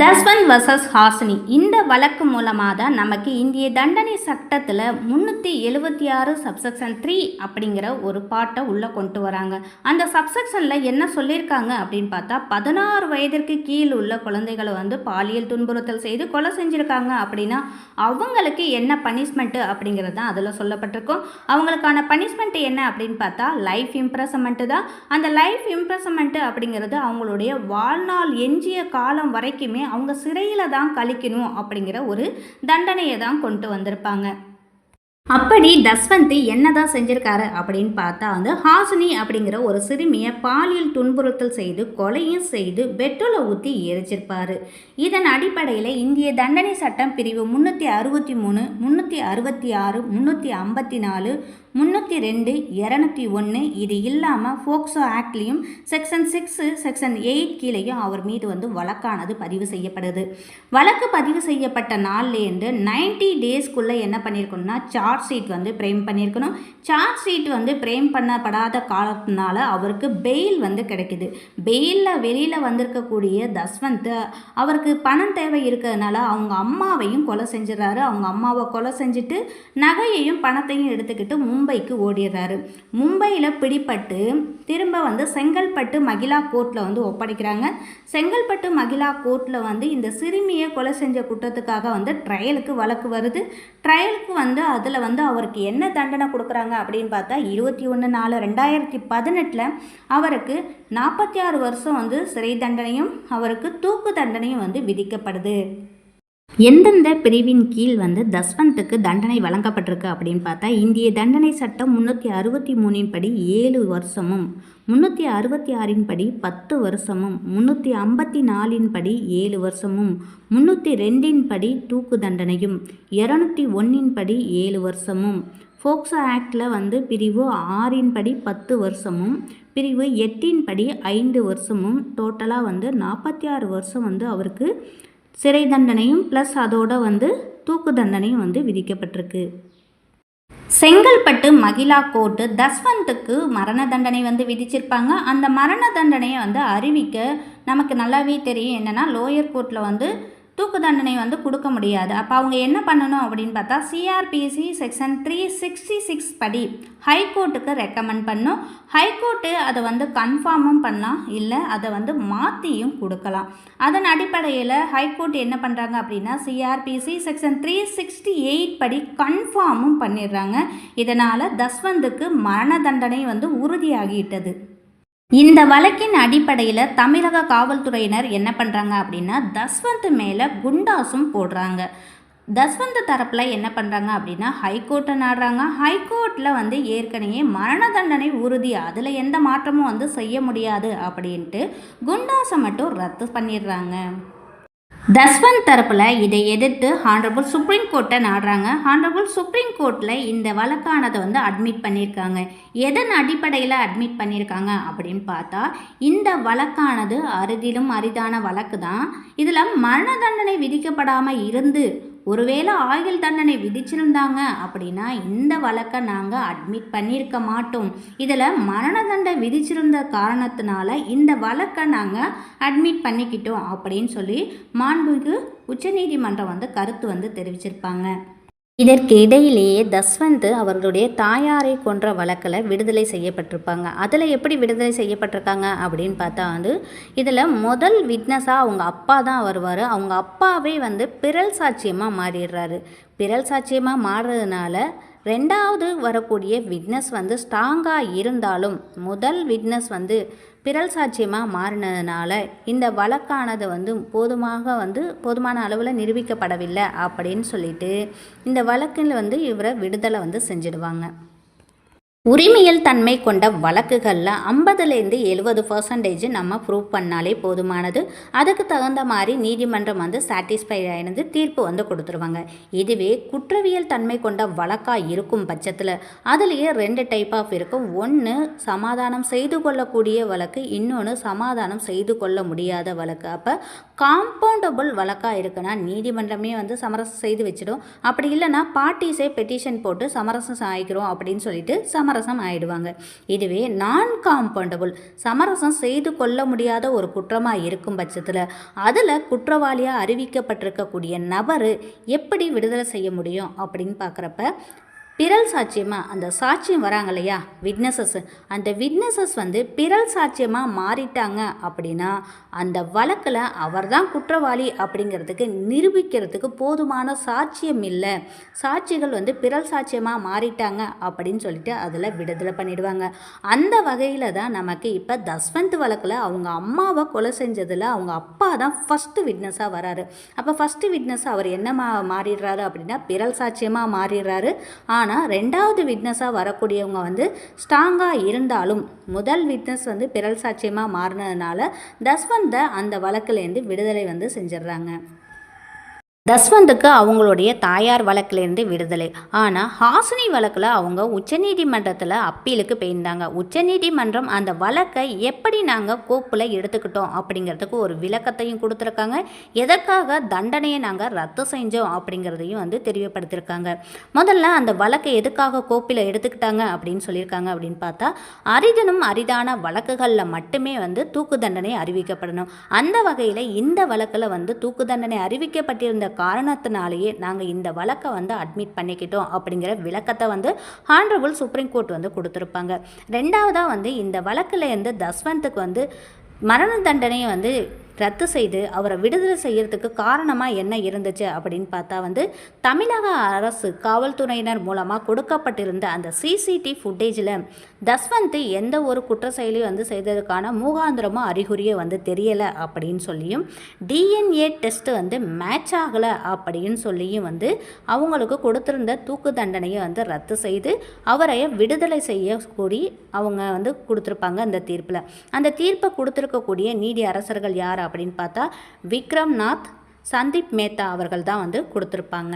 Dashwanth versus Hasini. இந்த வழக்கு மூலமாக தான் நமக்கு இந்திய தண்டனை சட்டத்தில் முந்நூற்றி எழுபத்தி ஆறு சப்செக்ஷன் த்ரீ அப்படிங்கிற ஒரு பாட்டை உள்ளே கொண்டு வராங்க. அந்த சப்செக்ஷனில் என்ன சொல்லியிருக்காங்க அப்படின்னு பார்த்தா பதினாறு வயதிற்கு கீழ் உள்ள குழந்தைகளை வந்து பாலியல் துன்புறுத்தல் செய்து கொலை செஞ்சுருக்காங்க அப்படின்னா அவங்களுக்கு என்ன பனிஷ்மெண்ட்டு அப்படிங்கிறது தான் அதில் சொல்லப்பட்டிருக்கும். அவங்களுக்கான பனிஷ்மெண்ட் என்ன அப்படின்னு பார்த்தா லைஃப் இம்ப்ரெசமெண்ட்டு தான். அந்த லைஃப் இம்ப்ரெசமெண்ட்டு அப்படிங்கிறது அவங்களுடைய வாழ்நாள் எஞ்சிய காலம் வரைக்குமே அவங்க சிறையில் தான் கழிக்கணும் அப்படிங்கிற ஒரு தண்டனையை தான் கொண்டு வந்திருப்பாங்க. அப்படி தஸ்வந்தி என்னதான் செஞ்சிருக்காரு அப்படின்னு பார்த்தா வந்து ஹாசினி அப்படிங்கிற ஒரு சிறுமியை பாலியல் துன்புறுத்தல் செய்து கொலையும் செய்து பெட்ரோலை ஊற்றி எரிச்சிருப்பாரு. இதன் அடிப்படையில் இந்திய தண்டனை சட்டம் பிரிவு முன்னூற்றி அறுபத்தி மூணு முந்நூற்றி அறுபத்தி ஆறு முந்நூற்றி ஐம்பத்தி நாலு முந்நூற்றி ரெண்டு இரநூத்தி ஒன்று இது இல்லாமல் ஃபோக்சோ ஆக்ட்லேயும் செக்ஷன் சிக்ஸு செக்ஷன் எயிட் கீழேயும் அவர் மீது வந்து வழக்கானது பதிவு செய்யப்படுது. வழக்கு பதிவு செய்யப்பட்ட நாள்லேருந்து நைன்டி டேஸ்க்குள்ளே என்ன பண்ணியிருக்கணும்னா சார்ஜ் ஷீட் வந்து பிரேம் பண்ணியிருக்கணும் சார்ஜ் ஷீட் வந்து பிரேம் பண்ணப்படாத காலத்தினால அவருக்கு பெயில் வந்து கிடைக்குது. பெயிலில் வெளியில் வந்திருக்கக்கூடிய தஸ்வந்த் அவருக்கு பணம் தேவை இருக்கிறதுனால அவங்க அம்மாவையும் கொலை செஞ்சிடறாரு. அவங்க அம்மாவை கொலை செஞ்சுட்டு நகையையும் பணத்தையும் எடுத்துக்கிட்டு மும்பைக்கு ஓடிடுறாரு. மும்பையில் பிடிப்பட்டு திரும்ப வந்து செங்கல்பட்டு மகிழா கோர்ட்டில் வந்து ஒப்படைக்கிறாங்க. செங்கல்பட்டு மகிழா கோர்ட்டில் வந்து இந்த சிறுமியை கொலை செஞ்ச குற்றத்துக்காக வந்து ட்ரையலுக்கு வழக்கு வருது. ட்ரையலுக்கு வந்து அதில் வந்து அவருக்கு என்ன தண்டனை கொடுக்குறாங்க அப்படின்னு பார்த்தா இருபத்தி ஒன்று நாலு ரெண்டாயிரத்தி பதினெட்டில் அவருக்கு நாற்பத்தி ஆறு வருஷம் வந்து சிறை தண்டனையும் அவருக்கு தூக்கு தண்டனையும் வந்து விதிக்கப்படுது. எந்தெந்த பிரிவின் கீழ் வந்து தஸ்வந்துக்கு தண்டனை வழங்கப்பட்டிருக்கு அப்படின்னு பார்த்தா இந்திய தண்டனை சட்டம் முந்நூற்றி அறுபத்தி மூணின் படி ஏழு வருஷமும் முந்நூற்றி அறுபத்தி ஆறின் படி பத்து வருஷமும் முந்நூற்றி ஐம்பத்தி நாலின் படி ஏழு வருஷமும் முந்நூற்றி ரெண்டின் படி தூக்கு தண்டனையும் இரநூத்தி ஒன்றின் படி ஏழு வருஷமும். ஃபோக்சோ ஆக்டில் வந்து பிரிவு ஆறின் படி பத்து வருஷமும் பிரிவு எட்டின் படி ஐந்து வருஷமும் டோட்டலாக வந்து நாற்பத்தி ஆறு வருஷம் வந்து அவருக்கு சிறை தண்டனையும் ப்ளஸ் அதோட வந்து தூக்கு தண்டனையும் வந்து விதிக்கப்பட்டிருக்கு. செங்கல்பட்டு மகிழா கோர்ட்டு தஸ்வந்துக்கு மரண தண்டனை வந்து விதிச்சிருப்பாங்க. அந்த மரண தண்டனையை வந்து அறிவிக்க நமக்கு நல்லாவே தெரியும். என்னென்னா லோயர் கோர்ட்டில் வந்து தூக்கு தண்டனை வந்து கொடுக்க முடியாது. அப்போ அவங்க என்ன பண்ணணும் அப்படின்னு பார்த்தா CrPC section three sixty six படி ஹைகோர்ட்டுக்கு ரெக்கமெண்ட் பண்ணும். ஹைகோர்ட்டு அதை வந்து கன்ஃபார்மும் பண்ணலாம். இல்லை அதை வந்து மாற்றியும் கொடுக்கலாம். அதன் அடிப்படையில் ஹைகோர்ட் என்ன பண்ணுறாங்க அப்படின்னா CrPC section three sixty eight படி கன்ஃபார்மும் பண்ணிடுறாங்க. இதனால் தஸ்வந்துக்கு மரண தண்டனை வந்து உறுதியாகிட்டது. இந்த வழக்கின் அடிப்படையில் தமிழக காவல்துறையினர் என்ன பண்ணுறாங்க அப்படின்னா தஸ்வந்த் மேலே குண்டாசும் போடுறாங்க. தஸ்வந்த் தரப்பில் என்ன பண்ணுறாங்க அப்படின்னா ஹைகோர்ட்டை நாடுறாங்க. ஹைகோர்ட்டில் வந்து ஏற்கனவே மரண தண்டனை உறுதி அதில் எந்த மாற்றமும் வந்து செய்ய முடியாது அப்படின்ட்டு குண்டாசை மட்டும் ரத்து பண்ணிடுறாங்க. தஸ்வந்த் தரப்பில் இதை எதிர்த்து ஹானரபுள் சுப்ரீம் கோர்ட்டை நாடுறாங்க. ஹானரபுள் சுப்ரீம் கோர்ட்டில் இந்த வழக்கானதை வந்து அட்மிட் பண்ணியிருக்காங்க எதன் அடிப்படையில் அட்மிட் பண்ணியிருக்காங்க அப்படின்னு பார்த்தா இந்த வழக்கானது அரிதிலும் அரிதான வழக்கு தான் இதில் மரண தண்டனை விதிக்கப்படாமல் இருந்து ஒருவேளை ஆயுள் தண்டனை விதிச்சிருந்தாங்க அப்படின்னா இந்த வழக்கை நாங்கள் அட்மிட் பண்ணியிருக்க மாட்டோம். இதில் மரண தண்டனை விதிச்சிருந்த காரணத்தினால இந்த வழக்கை நாங்கள் அட்மிட் பண்ணிக்கிட்டோம் அப்படின்னு சொல்லி மாண்புக்கு உச்சநீதிமன்றம் வந்து கருத்து வந்து தெரிவிச்சிருப்பாங்க. இதற்கு இடையிலேயே தஸ்வந்த் அவர்களுடைய தாயாரை கொன்ற வழக்கில் விடுதலை செய்யப்பட்டிருப்பாங்க. அதில் எப்படி விடுதலை செய்யப்பட்டிருக்காங்க அப்படின்னு பார்த்தா வந்து இதில் முதல் விட்னஸாக அவங்க அப்பா தான் வருவார். அவங்க அப்பாவே வந்து பிறல் சாட்சியமாக மாறிடுறாரு. பிறல் சாட்சியமாக மாறுறதுனால ரெண்டாவது வரக்கூடிய விட்னஸ் வந்து ஸ்ட்ராங்காக இருந்தாலும் முதல் விட்னஸ் வந்து பிறல் சாட்சியமாக மாறினதுனால இந்த வழக்கானது வந்து போதுமாக வந்து போதுமான அளவில் நிரூபிக்கப்படவில்லை அப்படின்னு சொல்லிட்டு இந்த வழக்கில் வந்து இவரை விடுதலை வந்து செஞ்சிடுவாங்க. உரிமையல் தன்மை கொண்ட வழக்குகளில் ஐம்பதுலேருந்து எழுபது பர்சன்டேஜ் நம்ம ப்ரூவ் பண்ணாலே போதுமானது. அதுக்கு தகுந்த மாதிரி நீதிமன்றம் வந்து சாட்டிஸ்ஃபை ஆயிருந்து தீர்ப்பு வந்து கொடுத்துருவாங்க. இதுவே குற்றவியல் தன்மை கொண்ட வழக்காக இருக்கும் பட்சத்தில் அதுலேயே ரெண்டு டைப் ஆஃப் இருக்கும். ஒன்று சமாதானம் செய்து கொள்ளக்கூடிய வழக்கு இன்னொன்று சமாதானம் செய்து கொள்ள முடியாத வழக்கு. அப்போ காம்பவுண்டபுள் வழக்காக இருக்குன்னா நீதிமன்றமே வந்து சமரசம் செய்து வச்சிடும். அப்படி இல்லைன்னா பார்ட்டிஸே பெட்டிஷன் போட்டு சமரசம் ஆகிக்கிறோம் அப்படின்னு சொல்லிட்டு சமரசம் சமரசம் ஆயிடுவாங்க. இதுவே நான் காம்பவுண்டபுள் சமரசம் செய்து கொள்ள முடியாத ஒரு குற்றமாக இருக்கும் பட்சத்தில் அதில் குற்றவாளியாக அறிவிக்கப்பட்டிருக்கக்கூடிய நபர் எப்படி விடுதலை செய்ய முடியும் அப்படின்னு பார்க்குறப்ப பிறல் சாட்சியமாக அந்த சாட்சியம் வராங்க இல்லையா? விட்னஸஸ் அந்த விட்னஸஸ் வந்து பிறல் சாட்சியமாக மாறிட்டாங்க அப்படின்னா அந்த வழக்கில் அவர் தான் குற்றவாளி அப்படிங்கிறதுக்கு நிரூபிக்கிறதுக்கு போதுமான சாட்சியம் இல்லை. சாட்சிகள் வந்து பிறல் சாட்சியமாக மாறிட்டாங்க அப்படின்னு சொல்லிட்டு அதில் விடுதலை பண்ணிடுவாங்க. அந்த வகையில் தான் நமக்கு இப்போ தஸ்வந்த் வழக்கில் அவங்க அம்மாவை கொலை செஞ்சதில் அவங்க அப்பா தான் ஃபஸ்ட்டு விட்னஸாக வராரு. அப்போ ஃபஸ்ட்டு விட்னஸ் அவர் என்ன மா மாறிடுறாரு அப்படின்னா பிறல் சாட்சியமாக மாறிடுறாரு. ஆனால் ரெண்டாவது விட்னஸாக வரக்கூடியவங்க வந்து ஸ்ட்ராங்காக இருந்தாலும் முதல் விட்னஸ் வந்து பிறல் சாட்சியமாக மாறினதுனால தஸ்வந்தை அந்த வழக்குலேருந்து விடுதலை வந்து செஞ்சிடுறாங்க. தஸ்வந்துக்கு அவங்களுடைய தாயார் வழக்கிலேருந்து விடுதலை. ஆனால் ஹாசினி வழக்கில் அவங்க உச்சநீதிமன்றத்தில் அப்பீலுக்கு போயிருந்தாங்க. உச்சநீதிமன்றம் அந்த வழக்கை எப்படி நாங்கள் கோப்பில் எடுத்துக்கிட்டோம் அப்படிங்கிறதுக்கு ஒரு விளக்கத்தையும் கொடுத்துருக்காங்க. எதற்காக தண்டனையை நாங்கள் ரத்து செஞ்சோம் அப்படிங்கிறதையும் வந்து தெரியப்படுத்தியிருக்காங்க. முதல்ல அந்த வழக்கை எதுக்காக கோப்பில் எடுத்துக்கிட்டாங்க அப்படின்னு சொல்லியிருக்காங்க அப்படின்னு பார்த்தா அரிதனும் அரிதான வழக்குகளில் மட்டுமே வந்து தூக்கு தண்டனை அறிவிக்கப்படணும். அந்த வகையில் இந்த வழக்கில் வந்து தூக்கு தண்டனை அறிவிக்கப்பட்டிருந்த காரணத்தினாலேயே நாங்கள் இந்த வழக்கை வந்து அட்மிட் பண்ணிக்கிட்டோம் அப்படிங்கிற விளக்கத்தை வந்து ஹானரபுள் சுப்ரீம் கோர்ட் வந்து கொடுத்துருப்பாங்க. ரெண்டாவதாக வந்து இந்த வழக்கில் இருந்து தஸ்வந்துக்கு வந்து மரண தண்டனையை வந்து ரத்து செய்து அவரை விடுதலை செய்யறதுக்கு காரணமாக என்ன இருந்துச்சு அப்படின்னு பார்த்தா வந்து தமிழக அரசு காவல்துறையினர் மூலமாக கொடுக்கப்பட்டிருந்த அந்த சிசிடி ஃபுட்டேஜில் தஸ்வந்த் எந்த ஒரு குற்ற செயலையும் வந்து செய்ததுக்கான மூகாந்திரமோ அறிகுறியே வந்து தெரியலை அப்படின்னு சொல்லியும் டிஎன்ஏ டெஸ்ட் வந்து மேட்ச் ஆகலை அப்படின்னு சொல்லியும் வந்து அவங்களுக்கு கொடுத்திருந்த தூக்கு தண்டனையை வந்து ரத்து செய்து அவரை விடுதலை செய்ய கூடி அவங்க வந்து கொடுத்துருப்பாங்க அந்த தீர்ப்பில். அந்த தீர்ப்பை கொடுத்துருக்கக்கூடிய நீதி அரசர்கள் யார் அப்படின்னு பார்த்தா விக்ரம் நாத் சந்தீப் மேத்தா அவர்கள் தான் வந்து கொடுத்துருப்பாங்க.